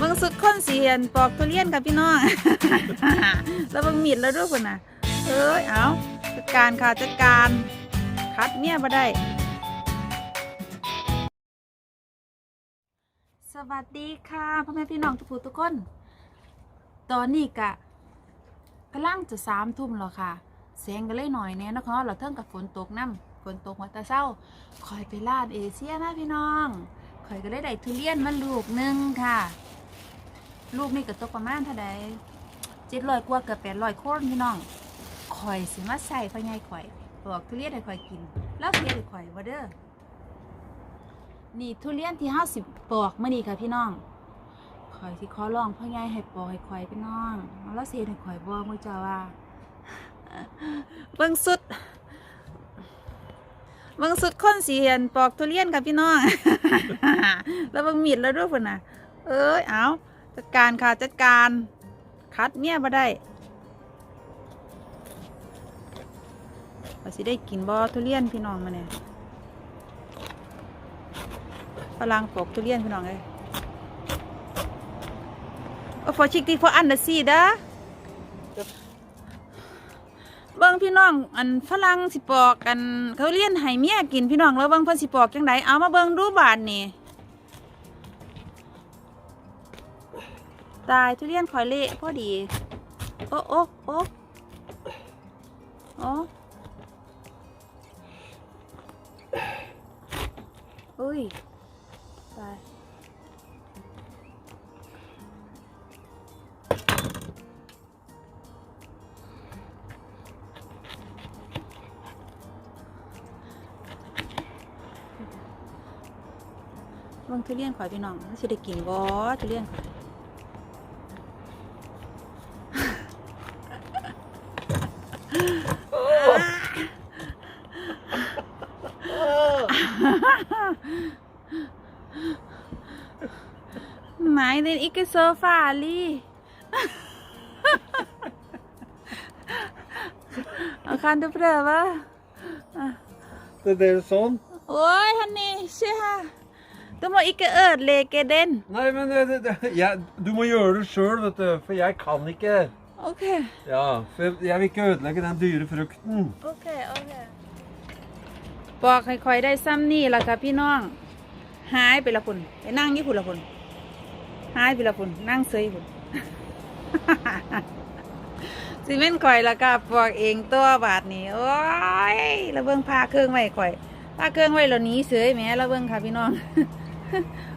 บิ่งสุดคนเสีเห็นปอกทุเรียนกับพี่น้อง แล้วบิ่งมีดแล้วด้วยคนน่ะ เอ้ย เอาจัดการค่ะจัดการ คัดเมียมาได้ สวัสดีค่ะพ่อแม่พี่น้องทุกผู้ทุกคน ตอนนี้กะกำลังจะสามทุ่มแล้วค่ะแสงก็เลยหน่อยแน่เนะคะเราเทิงกับฝนตกน้ำฝนตกหัวตาเศร้าคอยไปลาดเอเชียนะพี่น้องคอยก็ได้ได้ทุเรียนมาลูกหนึงค่ะ ลูกนี่ก็ตกประมาณเท่าใดเจ็ดร้อยกว่าเกือบแปดร้อยโคนพี่น้องคอยสิมาใส่พ่อใหญ่ข่อยบอกทุเรียนให้ข่อยกิน แล้วทุเรียนให้ข่อยว่เด้อนี่ทุเรียนที่ห้าสิบปอกมื่อนี้ค่ะพี่น้องข่อยที่ขอลองพ่อใหญ่ให้ปอกให้ข่อยพี่น้องแล้วเสียให้ข่อยบอกมือจ้าว่าเบิ่งสุดเบิ่งสุดคนสีเห็นปอกทุเรียนกับพี่น้อง แล้วเบิ่งมีดแล้วด้วยพุ่นน่ะ เอ้ยเอา จัดการค่ะจัดการคัดเมียมาได้ว่าสิได้กินบ่ทุเรียนพี่น้องมาเนี่ยฝรั่งปกทุเรียนพี่น้องเลยโอ้ฟอชิกที่ฟออันเดอร์ซีด้าเบิ่งพี่น้องอันฝรั่งสิปอกกันเขาเลี้ยนให้เมียกินพี่น้องแล้วเบิ่งเพิ่นสิปอกจังไดเอามาเบิ่งดูบาดนี่ ตายทุเรียนข่อยเละพอดี โอ้โอ้โอ้โอ้อุ้ย ตายเบิ่งทุเรียนข่อยพี่น้องสิได้กินบ่ทุเรียนข่อย Nein, ikke så farlig. Kan du prøve? Det er sånn? Oi, Hanni, se her. Du må ikke ødelegge den. Nei, men det, det, jeg, du må gjøre det sjøl, vet du. For jeg kan ikke. Ok, Ja, for jeg vil ikke ødelegge den dyre frukten. ok, ok. บอกให้คอยได้ซ้ำนี่ล่ะค่ะพี่น้อง หายไปละพุ่นไปนั่งยี่พุ่นละพุ่นหายไปละพุ่นนั่งเซยพุ่นสิเม่นข่อยละก็ปอกเองตัวบาทนี่โอ้ยแล้วเบิ่งพาเครื่องไว้ข่อยพาเครื่องไว้แล้วหนี้เสยแหมแล้วเบิ่งค่ะพี่น้อง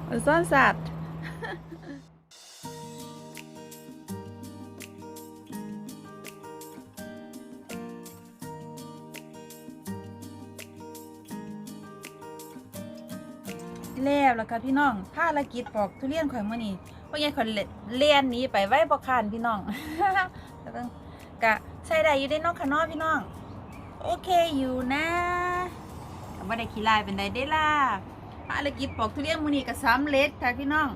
มันซ่อนสัตว์ แล้วล่ะค่ะพี่น้องภารกิจปอกทุเรียนข่อยมื้อนี้ว่าไงข่อยเลียนนี้ไปไว้บ่คร้านพี่น้องแล้วเบิ่งกะใช้ได้อยู่ได้นองค่ะเน้อพี่น้อง โอเคอยู่นะก็บ่ได้ขี้ลายเป็นไดเด้ล่ะภารกิจปอกทุเรียนมื้อนี้ก็สำเร็จค่ะพี่น้อง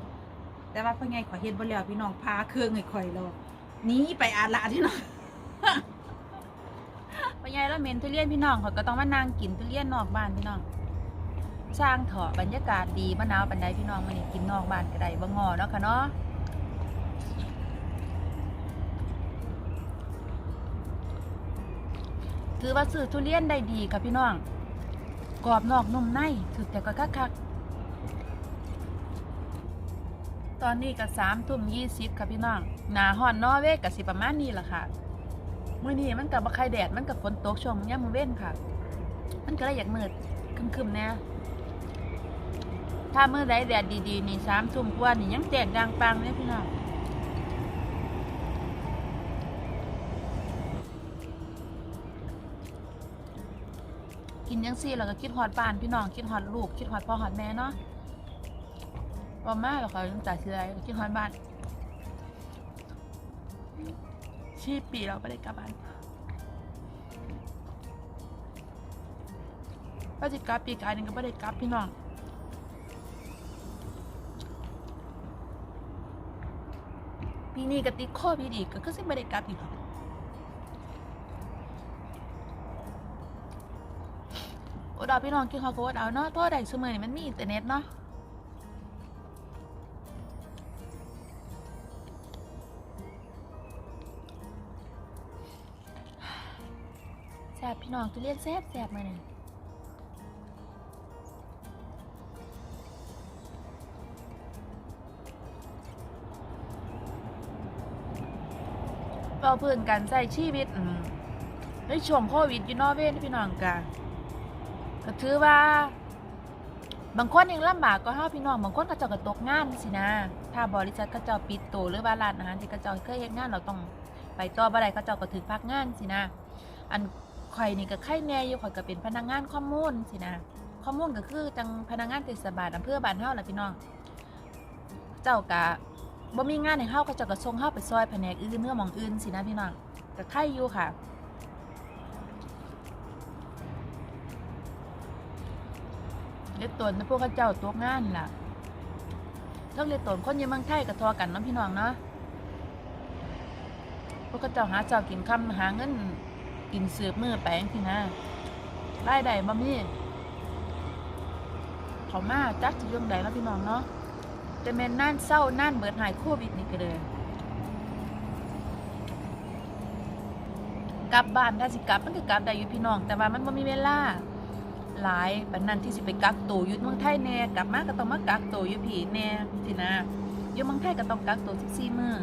แต่ว่าเพิ่นไงข่อยเฮ็ดบ่แล้วพี่น้องพาเครื่องให้ข่อยแล้วหนีไปอาละพี่น้องพ่อใหญ่แล้วเมนทุเรียนพี่น้องข่อยก็ต้องมานั่งกินทุเรียนนอกบ้านพี่น้อง ช่างเถาะบรรยากาศดีมะนาวปันไดพี่น้องมานี่กินนอกบ้านก็ได้บ่งอเนาะค่ะเนาะถือว่าซื้อทุเรียนได้ดีค่ะพี่น้องกรอบนอกนุ่มในถือแต่ก็คักๆตอนนี้ก็สามทุ่มยี่สิบค่ะพี่น้องหนาฮอนนอเวกกับสิประมาณนี้แหละค่ะมื่อนี้มันกับบ่ใครแดดมันกับฝนตกช่วงยามมื้อเว้นค่ะ มันก็เลยอยากมืดคึมๆแน่ ถ้าเมื่อใดแดดดีๆนี่สามทุ่มกว่านี่ยังแจ่งดังปังเลยพี่น้องกินยังซี่เราก็คิดฮอดบ้านพี่น้องคิดฮอดลูกคิดฮอดพ่อฮอดแม่เนาะพ่อแมาเราเขายังจ่ายเสียไรคิดฮอดบ้านชีพปีเราไปได้กลับบ้านก็จะกลับปีกายนึงก็ไม่ได้กลับพี่น้องีนี้ก็ติดโควิดอีกก็คือสิไม่ได้กลับอีกหรอกอดเอาพี่น้องกินข้าวโพดเอาเนาะโทษใดเสมอนี่มันมีอินเทอร์เน็ตเนาะแซ่บพี่น้องทุเลียนแซ่บแซ่บมาหนี่ง เราเพื่อนกันใส่ชีวิตในช่วงโควิดอยู่นอเวนพี่น้องกันก็ถือว่า บางคนยังลำบากก็เฮาพี่น้องบางคนก็เจ้าก็ตกงานสินะ ถ้าบริษัทเขาเจ้าปิดตัวหรือว่าร้านอาหารที่เขาเจ้าเคยเฮ็ดงานเราต้องไปต่อบ่ได้เขาเจ้าก็ถึงพักงานสินะ อันข่อยนี่ก็ไข่แน่อยู่ข่อยก็เป็นพนักงานข้อมูลสินะข้อมูลก็คือจังพนักงานเทศบาลอำเภอบ้านเฮาล่ะพี่น้อง เจ้าก็ บ่มีงานให้เฮาเขจ้าก็ส่งเฮาไปซอยแผนกอื่นเนื้อมองอื่นสินะพี่น้องก็ไข่อยู่ค่ะ เล็ดตนพวกเขาเจ้าตัวงานล่ะต้องเล็ดตนคนยังมืองไทยกับทอกันน้องพี่น้องเนาะพวกเขาเจ้าหาเจ้ากินคำหาเงินกินเสือบมือแปลงทีนะรายได้บ่มีเขามาจักสิเรื่องใดแล้วพี่น้องเนาะ แต่แม่นนั่นเศร้านั่นเบิดหายโควิดนี่ก็เลยกลับบ้านถ้าสิกลับมันก็กลับได้อยู่พี่น้อง แต่ว่ามันบ่มีเวลาหลายปันนั้นที่สิไปกักตัวอยู่เมืองไทยแน่กลับมาก็ต้องมากักตัวอยู่พี่แน่สินะอยู่เมืองไทยก็ต้องกักตัว14มื้อ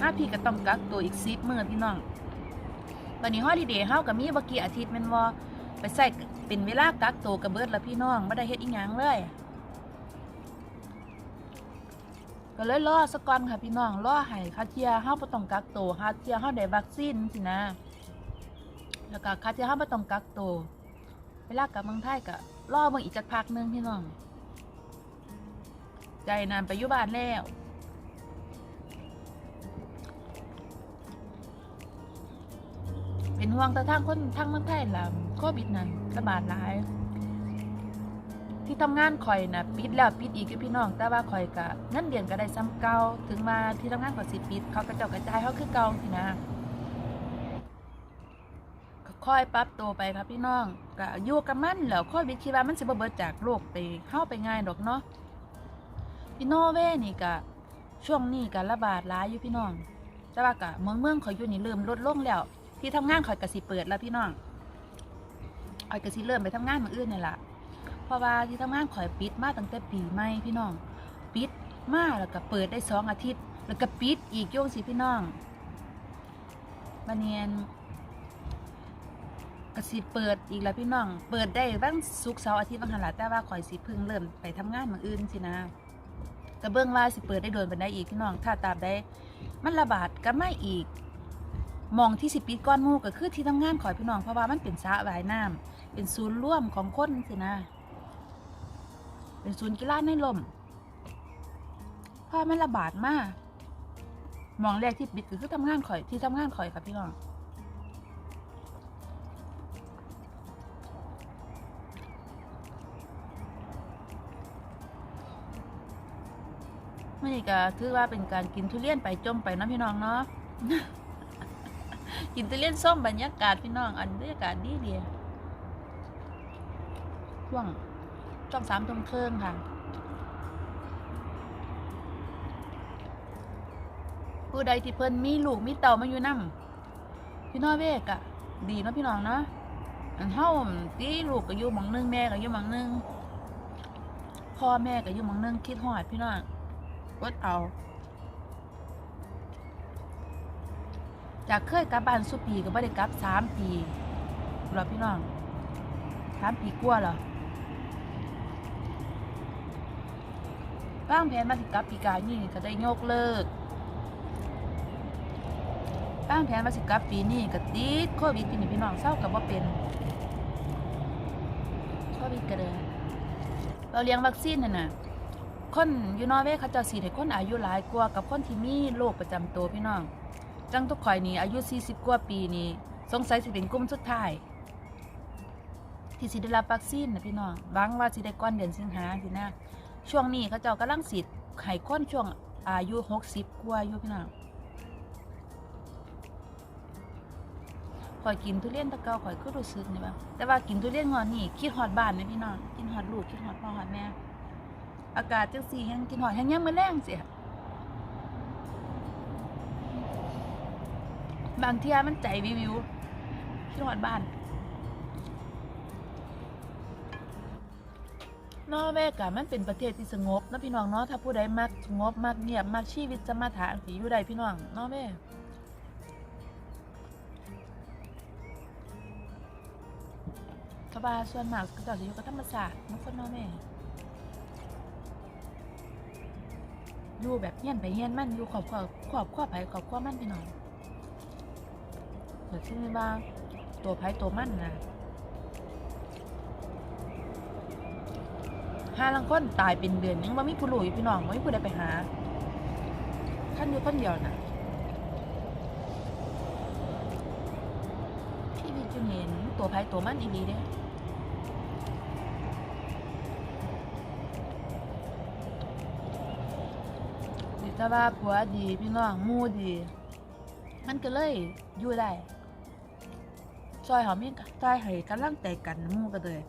มาพี่ก็ต้องกักตัวอีก10มื้อพี่น้องวันนี้ฮอลิเดย์เฮาก็มีบ่กี่อาทิตย์แม่นบ่ไปใส่เป็นเวลากักตัวก็เบิดแล้วพี่น้องบ่ได้เฮ็ดอีหยังเลย ก็เลยรอสักก่อนค่ะพี่น้องรอให้คาเทียเฮาบ่ต้องกักตัวคาเทียเฮาได้วัคซีนสินะ แล้วก็คาเทียเฮาบ่ต้องกักตัวเวลากลับเมืองไทยก็รอเมืองอีกจักพักหนึงพี่น้อง ใจนานไปอยู่บ้านแล้วเป็นห่วงแต่ทางคนทางเมืองไทยล่ะโควิดนั่นระบาดหลาย ที่ทำงานข่อยนะปิดแล้วปิดอีกอยู่พี่น้อง แต่ว่าข่อยก็เงินเดือนก็ได้ซ้ำเก่าถึงมาที่ทำงานข่อสิปิด เขาก็เจ้ากระจายเขาคือเก่าสินะค่อยปรับตัวไปครับพี่น้องก็อยู่กับมันแล้วค่อยวิคิดว่ามันสิบ่เบิดจากโลกไปเข้าไปง่ายดอกเนาะพี่น้อร์เวย์นี่ก็ช่วงนี้ก็ระบาดหลายอยู่พี่น้อง แต่ว่าก็เมืองเมืองข่อยอยู่นี่เริ่มลดลงแล้ว ที่ทำงานข่อยก็สิเปิดแล้วพี่น้องข่อยก็สิเริ่มไปทำงานเมืองอื่นนี่แหละ ราะว่าที่ทำงานข่อยปิดมาตั้งแต่ปีใหม่พี่น้อง ปิดมาแล้วก็เปิดได้สองอาทิตย์ แล้วก็ปิดอีกโยงสิพี่น้องบันเนียนกสิเปิดอีกแล้วพี่น้อง เปิดได้บ้างสุกร์เสาร์อาทิตย์บางหันหละแต่ว่าข่อยสิพึ่งเริ่มไปทำงานเมืองอื่นสินะแต่เบื้องว่าสิเปิดได้โดนไปได้อีกพี่น้องถ้าตามได้มันระบาดก็ไม่อีกมองที่สิปิดก้อนมูก็คือที่ทำงานข่อยพี่น้องเพราะว่ามันเป็นสระว่ายน้ำเป็นศูนย์ร่วมของคนสินะ เป็นศูนย์กีฬาในลมพราะมันระบาดมากมองแรกที่ปิดก็คือทำงานข่อยที่ทำงานข่อยค่ะพี่น้องมื่อนี้ก็ถือว่าเป็นการกินทุเรียนไปจมไปเนาะพี่น้องเนาะ กินทุเรียนส้มบรรยากาศพี่น้องอันบรรยากาศดีเดียช่วง ช่วงสามทุ่มครึ่งค่ะ ผู้ใดที่เพิ่นมีลูกมีเต่ามาอยู่นํพี่น้องเวกอะดีเนาะพี่น้องเนาะอันเฮาตีลูกก็อยู่หมองนึงแม่ก็อยู่หมองนึงพ่อแม่ก็อยู่หมองนึงคิดฮอดพี่น้องกดเอาจากเคยกลับบ้านสุปีก็ไม่ได้กลับสามปีหรอพี่น้องสามปีกว่าเหรอ บ้างแผนมาสิกลับปีกายนี่ก็ได้ยกเลิกบ้างแผนมาสิกลับปีนี้ก็ติดโควิดปีนี้พี่น้องเศร้ากับว่าเป็นโควิดก็เลยเราเลี้ยงวัคซีนน่ะนะคนอยู่นอร์เวย์เขาเจะสีให้คนอายุหลายกว่ากับคนที่มีโรคประจำตัวพี่น้อง จังทุกข่อยนี่อายุ 40 กว่าปีนี่สงสัยสิเป็นกลุ่มสุดท้าย ที่สิได้รับวัคซีนนะพี่น้องหวังว่าสิได้ก้อนเดือนสิงหาสินะ ช่วงนี้เขาเจ้ากำลังสิทธิ์ไข้คนช่วงอายุ60กว่าอยู่พี่น้องข่อยกินทุเรียนตะเกาข่อยก็รู้สึกนี่บ้าแต่ว่ากินทุเรียนงอนนี่คิดฮอดบ้านนะพี่น้องคิดฮอดลูกคิดฮอดพ่อฮอดแม่ อากาศจังสีแห้งกินหอยแห้งยังมือแรงเสียบางเที่ยมันใจวิววิวที่หอดบ้าน นอร์เวย์กะมันเป็นประเทศที่สงบนะพี่น้องเนาะถ้าผู้ใดมักสงบมักเงียบมักชีวิตสมถะสิอยู่ใดพี่น้องนอร์เวย์เพราะว่าส่วนมากก็จะอยู่กับธรรมศาสตร์มันคนนอร์เวย์อยู่แบบเฮียนไปเฮียนมันอยู่ขอบขอบขอบขอบไผขอบขอบมันพี่น้องเกิดขึ้นมางตัวไผตัวมันนะ ห้าลังคนตายเป็นเดือนยังว่ามีผู้รู้อยู่พี่น้องว่ามีผู้ใดไปหาขั้นอยู่คนเดียวนะพี่วิจุเห็นตัวภัยตัวมันอีหลีเด้ดิถ้าว่าผัวดีพี่น้องมู่ดี มันก็เลยอยู่ได้ซอยหอมยังซอยให้กำลังใจกันมู่ก็เลย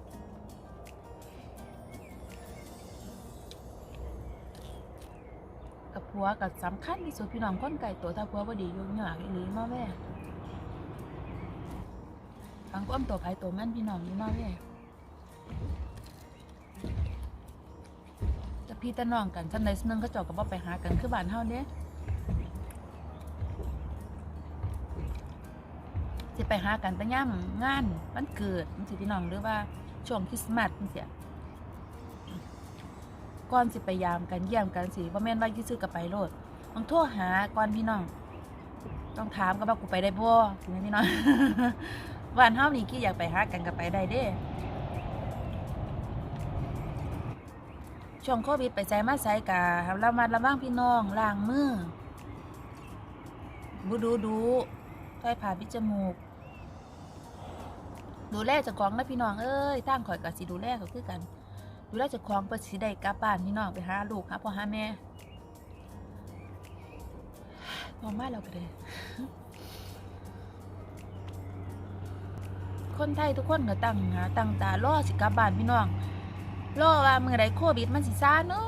ผัวกับสำคัญที่สุดพี่น้องคนไก่ตัวถ้าผัวบ่ดีอยู่ยากอีหลีมาแม่ฟังความตัวไผตัวมันพี่น้องอยู่มาแม่แต่พี่ต่น้องกันจังใดนึงเขาเจ้าก็บ่ไปหากันคือบ้านเฮาเด้สิไปหากันแต่ย่ํงานวันเกิดจังซี่พี่น้องหรือว่าช่วงคริสต์มาสจังซี่ ก่อนสิไปยามกันเยี่ยมกันสิบ่าแม่นว่ากี่ซื่อกับไปโลดต้องโทรหาก่อนพี่น้อง ต้องถามกันว่ากูไปได้บ่ถึงพี่น้องบ้านเฮานี่กี่อยากไปหากันก็ไปได้เด้ช่วงโควิดไปใจมาใส่กะระมัดระวังพี่น้องล้างมือบูดูดูใส่ผ้าปิจมูก ดูแลจ้าของนะพี่น้องเอ้ยทางข่อยก็สิดูแลเขาคือกัน ดูแลเจ้าของเพื่อสิได้กลับบ้านพี่น้องไปหาลูกหาพ่อหาแม่มองบ้านเราก็เลยคนไทยทุกคนก็ตั้งหาตั้งตารอสิกลับบ้านพี่น้องรอว่าเมื่อใดโควิดมันสิซาเนาะ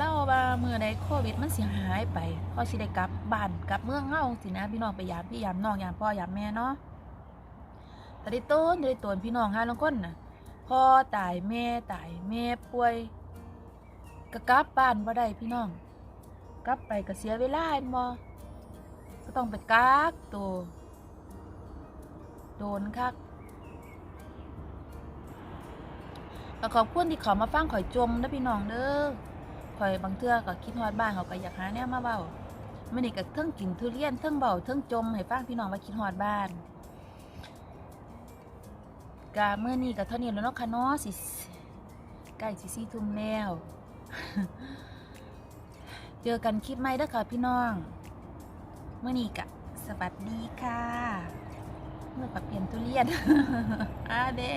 รอว่าเมื่อใดโควิดมันสิหายไปพอสิได้กลับบ้านกลับเมืองเฮาสินะพี่น้องไปยามพี่ยามน้องยามพ่อยามแม่เนาะแต่ได้ต้นได้ตนพี่น้องหาลางคนน่ะ พ่อตายแม่ตายแม่ป่วยก็กลับบ้านบ่ได้พี่น้อง กลับไปก็เสียเวลาเห็นบ่ก็ต้องไปกักตัวโดนคักก็ขอบคุณที่เขามาฟังข่อยจมนะพี่น้องเด้อข่อยบางเทื่อก็คิดฮอดบ้านเขาก็อยากหาแนวมาเว้ามื้อนี้ก็เทิงกินทุเรียนเทิงเบาเทิงจมให้ฟังพี่น้องว่าคิดฮอดบ้าน กะเมื่อนี้กับเท่านี้แล้วเนาะค่ะเนาะสิใกล้สิสี่ทุ่มแล้ว เจอกันคลิปใหม่เด้อค่ะพี่น้องเมื่อนี้กะสวัสดีค่ะเมื่อกับเปลี่ยนตุเรียนอาเด้